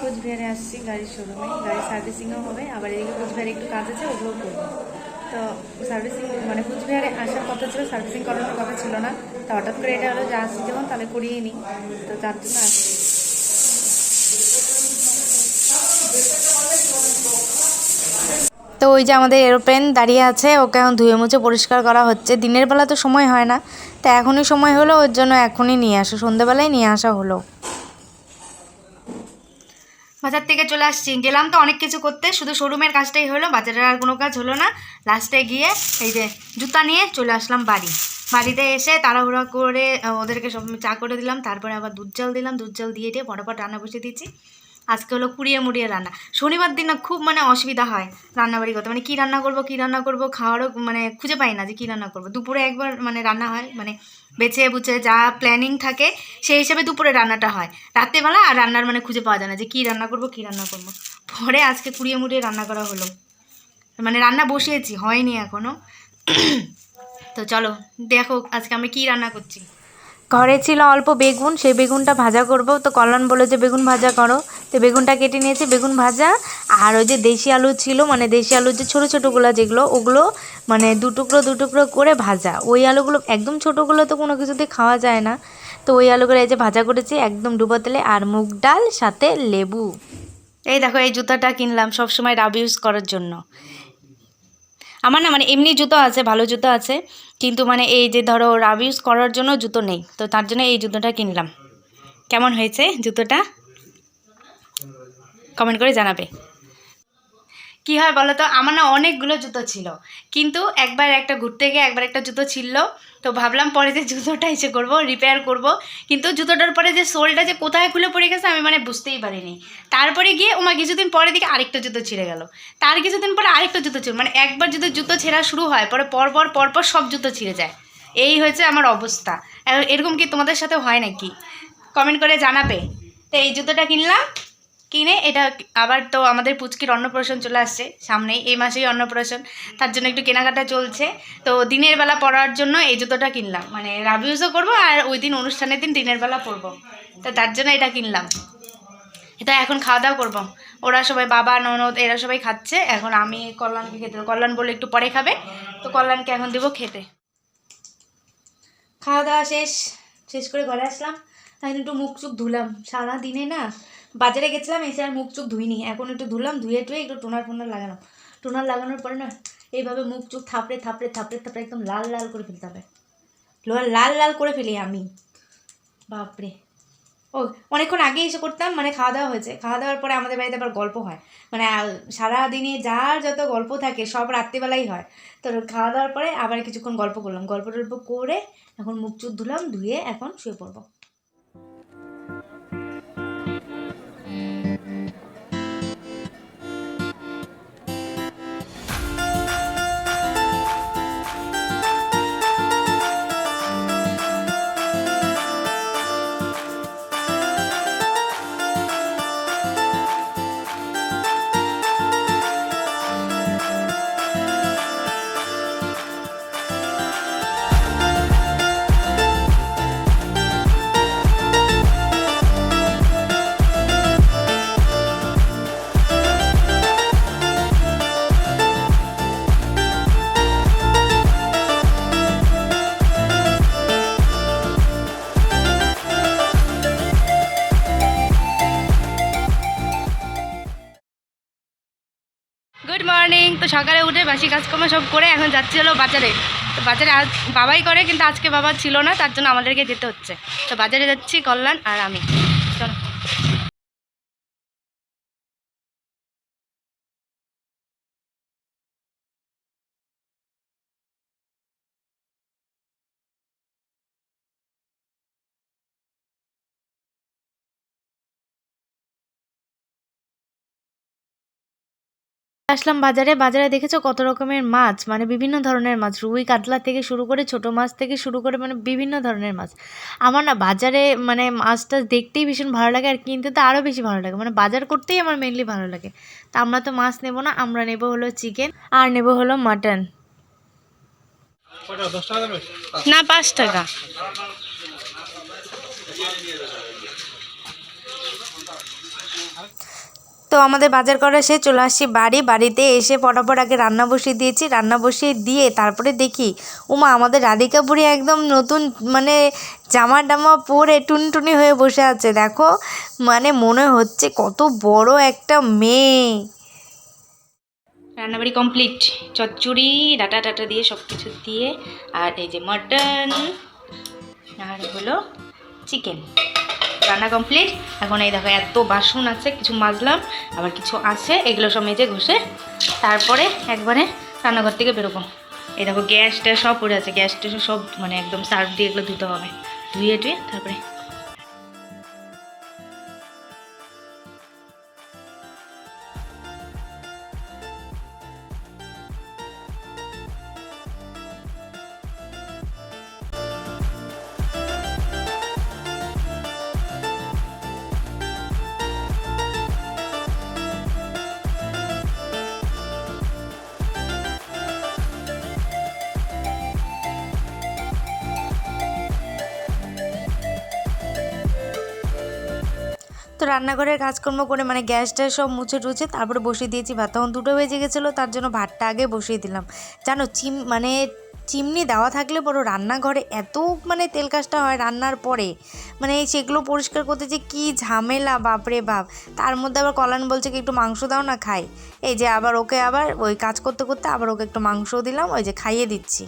কোচবিহারে আসছি গাড়ির শোরুমে গাড়ি সার্ভিসিংও হবে, আবার এদিকে কোচবিহারে একটু কাজ আছে, ওগুলোও করব। তো সার্ভিসিং মানে কোচবিহারে আসার কথা ছিল সার্ভিসিং করানোর কথা ছিল না। তো হঠাৎ করে এটা হলো যে আসছি যখন, তাহলে করিয়ে নিই। তো তার জন্য আসছি তো ওই যে আমাদের এরোপ্লেন দাঁড়িয়ে আছে, ওকে এখন ধুয়ে মুছে পরিষ্কার করা হচ্ছে। দিনের বেলা তো সময় হয় না। তা এখনই সময় হলো, ওর জন্য এখনই নিয়ে আসো। সন্ধেবেলায় নিয়ে আসা হলো। বাজার থেকে চলে আসছি। গেলাম তো অনেক কিছু করতে, শুধু শোরুমের কাজটাই হলো, বাজারের আর কোনো কাজ হলো না। লাস্টে গিয়ে এই যে জুতা নিয়ে চলে আসলাম বাড়ি। বাড়িতে এসে তাড়াহুড়া করে ওদেরকে সব চা করে দিলাম, তারপরে আবার দুধ জল দিলাম। দুধ জল দিয়ে দিয়ে ফটাফট রান্না বসিয়ে দিচ্ছি আজকে হলো কুড়িয়ে মুড়িয়ে রান্না। শনিবার দিন না খুব মানে অসুবিধা হয় রান্নাবাড়ি করতে। মানে কী রান্না করব, কী রান্না করব খাওয়ারও মানে খুঁজে পাই না যে কী রান্না করব। দুপুরে একবার মানে রান্না হয় মানে বেছে বুঝে যা প্ল্যানিং থাকে সেই হিসেবে দুপুরে রান্নাটা হয়। রাত্রেবেলা আর রান্নার মানে খুঁজে পাওয়া যায় না যে কী রান্না করব, কী রান্না করব। পরে আজকে কুড়িয়ে মুড়িয়ে রান্না করা হলো। মানে রান্না বসিয়েছি, হয়নি এখনও তো চলো, দেখো আজকে আমি কী রান্না করছি। ঘরে ছিল অল্প বেগুন, সেই বেগুনটা ভাজা করব। তো কল্যাণ বলে যে, বেগুন ভাজা করো। তো বেগুনটা কেটে নিয়েছি, বেগুন ভাজা। আর ওই যে দেশি আলু ছিল মানে দেশি আলুর যে ছোটো ছোটোগুলো যেগুলো, ওগুলো মানে দু টুকরো দু টুকরো করে ভাজা। ওই আলুগুলো একদম ছোটোগুলো তো কোনো কিছুতে খাওয়া যায় না। তো ওই আলুগুলো এই যে ভাজা করেছি, একদম ডুবো তেলে আর মুগ ডাল, সাথে লেবু। এই দেখো, এই জুতাটা কিনলাম সবসময় রাব ইউজ করার জন্য। আমার না মানে এমনি জুতো আছে, ভালো জুতো আছে, কিন্তু মানে এই যে ধরো রাব ইউজ করার জন্য জুতো নেই, তো তার জন্য এই জুতোটা কিনলাম। কেমন হয়েছে জুতোটা? কমেন্ট করে জানাবে। কি হয় বলো তো আমার না অনেকগুলো জুতো ছিল। কিন্তু একবার একটা ঘুরতে গিয়ে একবার একটা জুতো ছিল তো ভাবলাম পরে যে জুতোটা এসে করব রিপেয়ার করব। কিন্তু জুতোটার পরে যে সোলটা যে কোথায় খুলে পড়ে গেছে আমি মানে বুঝতেই পারিনি। তারপরে গিয়ে, ওমা, কিছুদিন পরে দিকে আরেকটা জুতো ছিঁড়ে গেল। তার কিছুদিন পরে আরেকটা জুতো ছিল মানে একবার যদি জুতো ছেঁড়া শুরু হয়, পরে পরপর পরপর সব জুতো ছিঁড়ে যায়। এই হয়েছে আমার অবস্থা। এরকম কি তোমাদের সাথে হয় নাকি? কমেন্ট করে জানাবে। তো এই জুতোটা কিনলাম কিনে এটা আবার তো আমাদের পুচকির অন্নপ্রাশন চলে আসছে সামনেই, এই মাসেই অন্নপ্রাশন। তার জন্য একটু কেনাকাটা চলছে। তো দিনের বেলা পরার জন্য এই জুতোটা কিনলাম। মানে রাবিউজও করব আর ওই দিন অনুষ্ঠানের দিন দিনের বেলা পরবো। তো তার জন্য এটা কিনলাম। এটা এখন খাওয়া দাওয়া করব। ওরা সবাই বাবা, ননদ এরা সবাই খাচ্ছে। এখন আমি কল্যাণকে খেতে কল্যাণ বলে একটু পরে খাবে। তো কল্যাণকে এখন দেবো খেতে। খাওয়া দাওয়া শেষ। শেষ করে ঘরে আসলাম। এখন একটু মুখ চুখ ধুলাম। সারা দিনে না, বাজারে গেছিলাম, এসে আর মুখ চুখ ধুইনি। এখন একটু ধুলাম, ধুয়ে টুয়ে একটু টোনার ফোনার লাগালাম। টোনার লাগানোর পরে না, এইভাবে মুখ চুখ থাপড়ে থাপড়ে থাপড়ে থাপড়ে একদম লাল লাল করে ফেলতে হবে। লাল লাল করে ফেলি আমি। বাপরে। ও, অনেকক্ষণ আগে এসে করতাম মানে খাওয়া দাওয়া হয়েছে। খাওয়া দাওয়ার পরে আমাদের বাড়িতে আবার গল্প হয়। মানে সারাদিনে যার যত গল্প থাকে, সব রাত্রিবেলাই হয়। তো খাওয়া দাওয়ার পরে আবার কিছুক্ষণ গল্প করলাম। গল্প টল্প করে এখন মুখ চুপ ধুলাম, ধুয়ে এখন শুয়ে পড়ব। সকালে উঠে বাসি কাজকর্ম সব করে এখন যাচ্ছি হলো বাজারে। তো বাজারে আজ বাবাই করে, কিন্তু আজকে বাবা ছিল না, তার জন্য আমাদেরকে যেতে হচ্ছে। তো বাজারে যাচ্ছি কল্যাণ আর আমি। আসলাম বাজারে। বাজারে দেখেছ কত রকমের মাছ? মানে বিভিন্ন ধরনের মাছ। রুই কাতলা থেকে শুরু করে ছোট মাছ থেকে শুরু করে মানে বিভিন্ন ধরনের মাছ। আমার না বাজারে মানে মাছটা দেখতেই ভীষণ ভালো লাগে আর কিনতে তো আরও বেশি ভালো লাগে। মানে বাজার করতেই আমার মেনলি ভালো লাগে। তা আমরা তো মাছ নেব না আমরা নেব হলো চিকেন আর নেব হলো মাটন না পাঁচ টাকা। তো আমাদের বাজার করা সে চলে আসছি বাড়ি। বাড়িতে এসে ফটাফট আগে রান্না বসিয়ে দিয়েছি। রান্না বসিয়ে দিয়ে তারপরে দেখি, উমা, আমাদের রাধিকা বুড়ি একদম নতুন মানে জামা টামা পরে টুনটুনি হয়ে বসে আছে। দেখো মানে মনে হচ্ছে কত বড় একটা মেয়ে। রান্নাবাড়ি কমপ্লিট চচ্চড়ি, ডাটা টাটা দিয়ে সব কিছু দিয়ে, আর এই যে মাটন আর হলো চিকেন রান্না কমপ্লিট এখন এই দেখো এত বাসন আছে, কিছু মাজলাম, আবার কিছু আছে, এগুলো সব মেজে ঘষে তারপরে একবারে রান্নাঘর থেকে বেরোবো। এই দেখো গ্যাসটা সব পড়ে আছে, গ্যাসটা সব মানে একদম সার্ফ দিয়ে এগুলো ধুতে হবে। ধুয়ে টুয়ে তারপরে তো রান্নাঘরের কাজকর্ম করে মানে গ্যাস ট্যাস সব মুছে টুছে তারপরে বসিয়ে দিয়েছি ভাত। তখন দুটো বেজে গেছিল, তার জন্য ভাতটা আগে বসিয়ে দিলাম। জানো, চিম মানে চিমনি দেওয়া থাকলে বড় রান্নাঘরে এত মানে তেল কাজটা হয় রান্নার পরে। মানে সেগুলো পরিষ্কার করতে যে কী ঝামেলা, বাপরে বাপ। তার মধ্যে আবার কলান বলছে কি, একটু মাংস দাও না, খাই। এই যে আবার ওকে আবার ওই কাজ করতে করতে আবার ওকে একটু মাংস দিলাম, ওই যে খাইয়ে দিচ্ছি।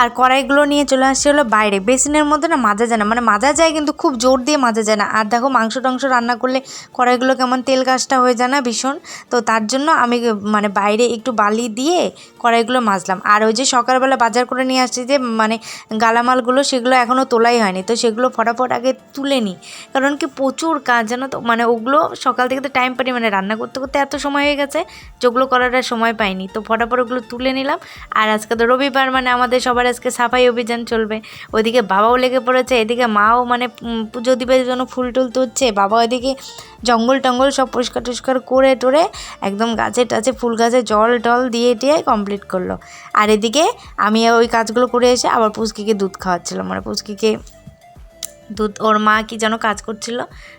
আর কড়াইগুলো নিয়ে চলে আসছে হলো বাইরে। বেসিনের মধ্যে না মাজা যায় না। মানে মাজা যায় কিন্তু খুব জোর দিয়ে মাজা যায় না। আর দেখো মাংস টাংস রান্না করলে কড়াইগুলো কেমন তেল গাছটা হয়ে যায় না ভীষণ? তো তার জন্য আমি মানে বাইরে একটু বালি দিয়ে কড়াইগুলো মাজলাম। আর ওই যে সকালবেলা বাজার করে নিয়ে আসছি যে মানে গালামালগুলো সেগুলো এখনও তোলাই হয়নি। তো সেগুলো ফটাফট আগে তুলে নিই। কারণ কি প্রচুর কাজ জানো তো? মানে ওগুলো সকাল থেকে তো টাইম পাইনি। মানে রান্না করতে করতে এত সময় হয়ে গেছে, যেগুলো করার সময় পাইনি। তো ফটাফট ওগুলো তুলে নিলাম। আর আজকে তো রবিবার মানে আমাদের সবার আজকে সাফাই অভিযান চলবে। ওইদিকে বাবাও লেগে পড়েছে, এদিকে মাও মানে পুজো দিবের জন্য ফুল টুল তুলছে। বাবা ওইদিকে জঙ্গল টঙ্গল সব পরিষ্কার টুষ্কার করে টোরে একদম গাছে টাছে ফুল গাছে জল টল দিয়ে টিয়ে কমপ্লিট করল। আর এদিকে আমি ওই কাজগুলো করে এসে আবার পুচকিকে দুধ খাওয়াচ্ছিলাম। মানে পুচকিকে দুধ, ওর মা কি যেন কাজ করছিল,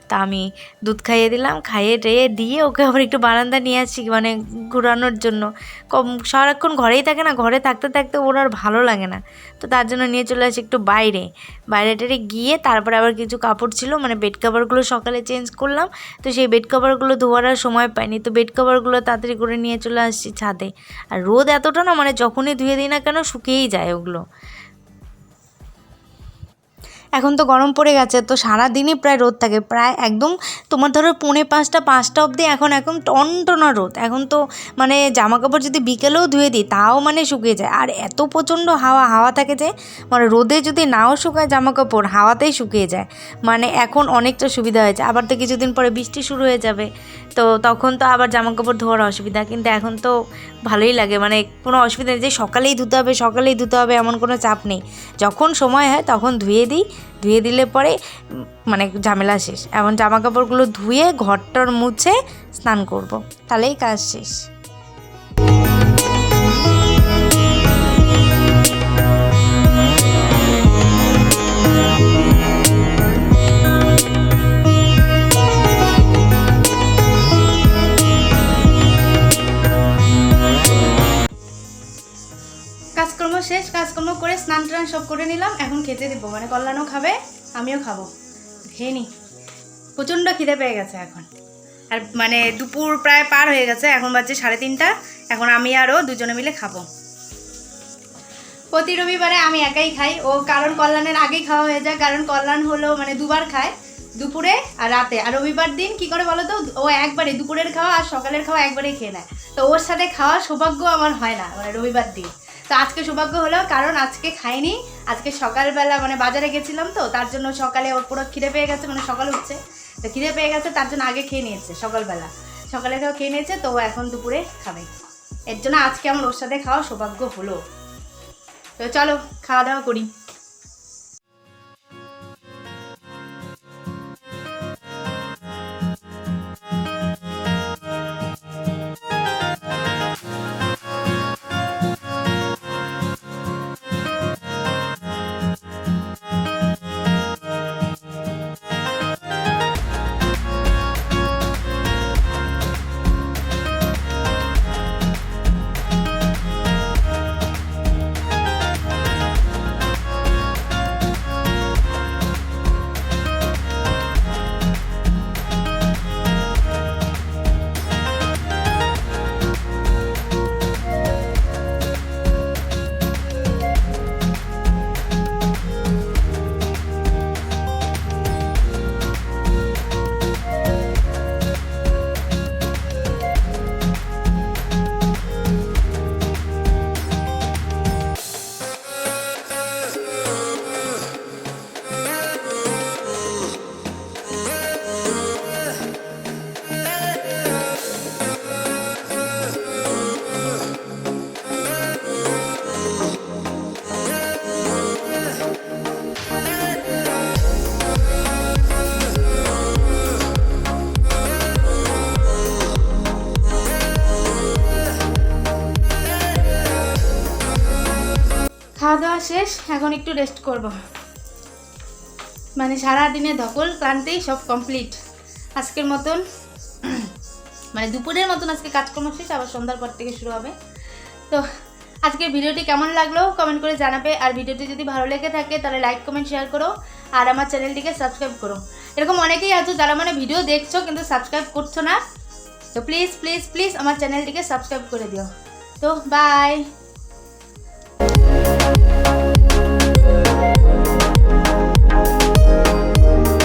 তা আমি দুধ খাইয়ে দিলাম, খাইয়ে টেয়ে দিয়ে ওকে আবার একটু বারান্দা নিয়ে আসছি মানে ঘোরানোর জন্য। কম, সারাক্ষণ ঘরেই থাকে না, ঘরে থাকতে থাকতে ওর আর ভালো লাগে না। তো তার জন্য নিয়ে চলে আসি একটু বাইরে। বাইরে টেরে গিয়ে তারপরে আবার কিছু কাপড় ছিল মানে বেড কাভারগুলো সকালে চেঞ্জ করলাম, তো সেই বেড কাভারগুলো ধোয়ার আর সময় পাইনি, তো বেড কাভারগুলো তাড়াতাড়ি করে নিয়ে চলে আসছি ছাদে। আর রোদ এতটা না মানে যখনই ধুয়ে দিই না কেন, শুকিয়েই যায় ওগুলো। এখন তো গরম পড়ে গেছে, তো সারা দিনই প্রায় রোদ থাকে। প্রায় একদম তোমার ধরো পৌনে পাঁচটা পাঁচটা অবধি এখন একদম টনটনা রোদ। এখন তো মানে জামা কাপড় যদি বিকেলেও ধুয়ে দিই, তাও মানে শুকিয়ে যায়। আর এত প্রচণ্ড হাওয়া হাওয়া থাকে যে মানে রোদে যদি নাও শুকায় জামা কাপড় হাওয়াতেই শুকিয়ে যায়। মানে এখন অনেকটা সুবিধা হয়েছে। আবার তো কিছুদিন পরে বৃষ্টি শুরু হয়ে যাবে, তো তখন তো আবার জামা কাপড় ধোয়ার অসুবিধা। কিন্তু এখন তো ভালোই লাগে মানে কোনো অসুবিধা নেই। যে সকালেই ধুতে হবে, সকালেই ধুতে হবে, এমন কোনো চাপ নেই। যখন সময় হয় তখন ধুয়ে দিই ধুয়ে দিলে পরে মানে ঝামেলা শেষ এমন জামা কাপড়গুলো ধুয়ে ঘরটর মুছে স্নান করব। তাহলেই কাজ শেষ করে স্নান টান সব করে নিলাম, এখন খেতে দেবো। মানে কল্যাণও খাবে, আমিও খাব। খেয়ে নি। প্রচণ্ড খিদে পেয়ে গেছে এখন। আর মানে দুপুর প্রায় পার হয়ে গেছে, এখন বাজছে সাড়ে তিনটা। এখন আমি আরও দুজনে মিলে খাব। প্রতি রবিবারে আমি একাই খাই। ও কারণ কল্যাণের আগেই খাওয়া হয়ে যায়। কারণ কল্যাণ হলো মানে দুবার খায়, দুপুরে আর রাতে। আর রবিবার দিন কি করে বলো তো? ও একবারে দুপুরের খাওয়া আর সকালের খাওয়া একবারেই খেয়ে নেয়। তো ওর সাথে খাওয়া সৌভাগ্য আমার হয় না মানে রবিবার দিন। তো আজকে সৌভাগ্য হলো, কারণ আজকে খাইনি। আজকে সকালবেলা মানে বাজারে গেছিলাম তো, তার জন্য সকালে ওর পুরো খিদে পেয়ে গেছে মানে সকাল হচ্ছে। তো খিদে পেয়ে গেছে, তার জন্য আগে খেয়ে নিয়েছে সকালবেলা। সকালে খাওয়া খেয়ে নিয়েছে, তো এখন দুপুরে খাবে। এর জন্য আজকে আমার ওর সাথে খাওয়া সৌভাগ্য হলো। তো চলো, খাওয়া দাওয়া করি। শেষ, এখন একটু রেস্ট করব। মানে সারা দিনে ধকল, ক্লান্তি, সব কমপ্লিট আজকের মতন মানে দুপুরের মতন আজকে কাজকর্ম শেষ, আবার সন্ধ্যার পর থেকে শুরু হবে। তো, আজকের ভিডিওটি কেমন লাগল কমেন্ট করে জানাবে, আর ভিডিওটি যদি ভালো লেগে থাকে তাহলে লাইক কমেন্ট শেয়ার করো, আর আমার চ্যানেলটিকে সাবস্ক্রাইব করো। এরকম অনেকেই আছো যারা মানে ভিডিও দেখছ কিন্তু সাবস্ক্রাইব করছ না। তো প্লিজ প্লিজ প্লিজ আমার চ্যানেলটিকে সাবস্ক্রাইব করে দিও। তো বাই